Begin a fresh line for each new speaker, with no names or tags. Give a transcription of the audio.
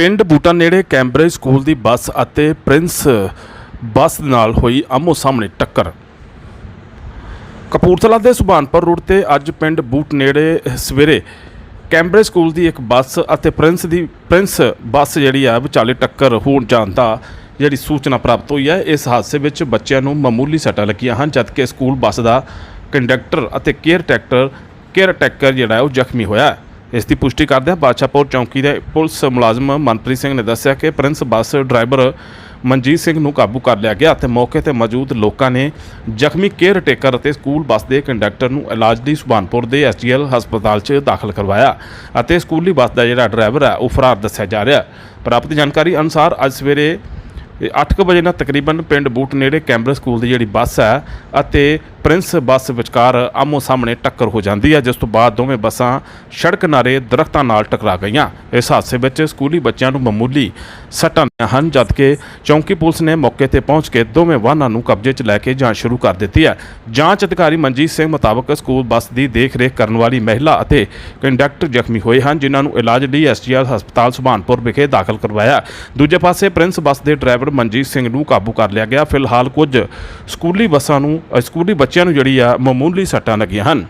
ਪਿੰਡ ਬੂਟਾ ਨੇੜੇ Cambridge school ਦੀ ਬੱਸ ਅਤੇ ਪ੍ਰਿੰਸ ਬੱਸ ਨਾਲ ਹੋਈ ਆਮੋ ਸਾਹਮਣੇ ਟੱਕਰ। ਕਪੂਰਥਲਾ ਦੇ ਸੁਭਾਨਪੁਰ ਰੋਡ ਤੇ ਅੱਜ ਪਿੰਡ ਬੂਟ ਨੇੜੇ ਸਵੇਰੇ ਕੈਂਬਰੇਜ ਸਕੂਲ ਦੀ ਇੱਕ ਬੱਸ ਅਤੇ ਪ੍ਰਿੰਸ ਦੀ ਪ੍ਰਿੰਸ ਬੱਸ ਜਿਹੜੀ ਆ, ਵਿਚਾਲੇ ਟੱਕਰ ਹੋਣ ਜਾਣ ਦਾ ਜਿਹੜੀ ਸੂਚਨਾ ਪ੍ਰਾਪਤ ਹੋਈ ਹੈ। ਇਸ ਹਾਦਸੇ ਵਿੱਚ ਬੱਚਿਆਂ ਨੂੰ ਮਾਮੂਲੀ ਸੱਟਾਂ ਲੱਗੀਆਂ ਹਨ, ਜਦਕਿ ਸਕੂਲ ਬੱਸ ਦਾ ਕੰਡਕਟਰ ਅਤੇ ਕੇਅਰ ਟੈਕਟਰ ਕੇਅਰ ਟੈਕਰ ਜਿਹੜਾ ਉਹ ਜ਼ਖਮੀ ਹੋਇਆ ਹੈ। ਇਸ ਦੀ ਪੁਸ਼ਟੀ ਕਰਦਿਆਂ ਬਾਦਸ਼ਾਹਪੁਰ ਚੌਂਕੀ ਦੇ ਪੁਲਿਸ ਮੁਲਾਜ਼ਮ ਮਨਪ੍ਰੀਤ ਸਿੰਘ ਨੇ ਦੱਸਿਆ ਕਿ Prince bus driver Manjit Singh ਨੂੰ ਕਾਬੂ ਕਰ ਲਿਆ ਗਿਆ ਅਤੇ ਮੌਕੇ ਤੇ ਮੌਜੂਦ ਲੋਕਾਂ ਨੇ ਜ਼ਖਮੀ ਕੇਅਰ ਟੇਕਰ ਅਤੇ ਸਕੂਲ ਬੱਸ ਦੇ ਕੰਡਕਟਰ ਨੂੰ ਇਲਾਜ ਲਈ ਸੁਭਾਨਪੁਰ ਦੇ ਐਸਜੀਐਲ ਹਸਪਤਾਲ 'ਚ ਦਾਖਲ ਕਰਵਾਇਆ ਅਤੇ ਸਕੂਲੀ ਬੱਸ ਦਾ ਜਿਹੜਾ ਡਰਾਈਵਰ ਹੈ, ਉਹ ਫਰਾਰ ਦੱਸਿਆ ਜਾ ਰਿਹਾ। ਪ੍ਰਾਪਤ ਜਾਣਕਾਰੀ ਅਨੁਸਾਰ ਅੱਜ ਸਵੇਰੇ 8:00 ਵਜੇ ਨਾਲ ਤਕਰੀਬਨ ਪਿੰਡ ਬੂਟ ਨੇੜੇ ਕੈਂਬਰ ਸਕੂਲ ਦੀ ਜਿਹੜੀ ਬੱਸ ਹੈ ਅਤੇ ਪ੍ਰਿੰਸ ਬੱਸ ਵਿਚਕਾਰ ਆਮੋ ਸਾਹਮਣੇ ਟੱਕਰ ਹੋ ਜਾਂਦੀ ਹੈ ਜਿਸ ਤੋਂ ਬਾਅਦ ਦੋਵੇਂ ਬੱਸਾਂ ਸੜਕ ਨਾਰੇ ਦਰਖਤਾਂ ਨਾਲ ਟਕਰਾ ਗਈਆਂ। ਇਸ ਹਾਦਸੇ ਵਿੱਚ ਸਕੂਲੀ ਬੱਚਿਆਂ ਨੂੰ ਮਾਮੂਲੀ ਸੱਟਾਂ ਹਨ ਜਦਕਿ ਚੌਂਕੀ ਪੁਲਿਸ ਨੇ ਮੌਕੇ ਤੇ ਪਹੁੰਚ ਕੇ ਦੋਵੇਂ ਵਾਹਨਾਂ ਨੂੰ ਕਬਜ਼ੇ 'ਚ ਲੈ ਕੇ ਜਾਂਚ ਸ਼ੁਰੂ ਕਰ ਦਿੱਤੀ ਹੈ। ਜਾਂਚ ਅਧਿਕਾਰੀ ਮਨਜੀਤ ਸਿੰਘ ਮੁਤਾਬਕ ਸਕੂਲ ਬੱਸ ਦੀ ਦੇਖ-ਰੇਖ ਕਰਨ ਵਾਲੀ ਮਹਿਲਾ ਅਤੇ ਕੰਡਕਟਰ ਜ਼ਖਮੀ ਹੋਏ ਹਨ ਜਿਨ੍ਹਾਂ ਨੂੰ ਇਲਾਜ ਲਈ ਐਸਜੀਆਰ ਹਸਪਤਾਲ ਸੁਭਾਨਪੁਰ ਵਿਖੇ ਦਾਖਲ ਕਰਵਾਇਆ। ਦੂਜੇ ਪਾਸੇ ਪ੍ਰਿੰਸ ਬੱਸ ਦੇ ਡਰਾਈਵਰ ਮਨਜੀਤ ਸਿੰਘ ਨੂੰ ਕਾਬੂ ਕਰ ਲਿਆ ਗਿਆ। ਫਿਲਹਾਲ ਕੁਝ ਸਕੂਲੀ ਬੱਸਾਂ ਨੂੰ ਅ, ਸਕੂਲੀ ਬੱਚਿਆਂ ਨੂੰ ਜਿਹੜੀ ਆ ਮਾਮੂਲੀ ਸੱਟਾਂ ਲੱਗੀਆਂ ਹਨ।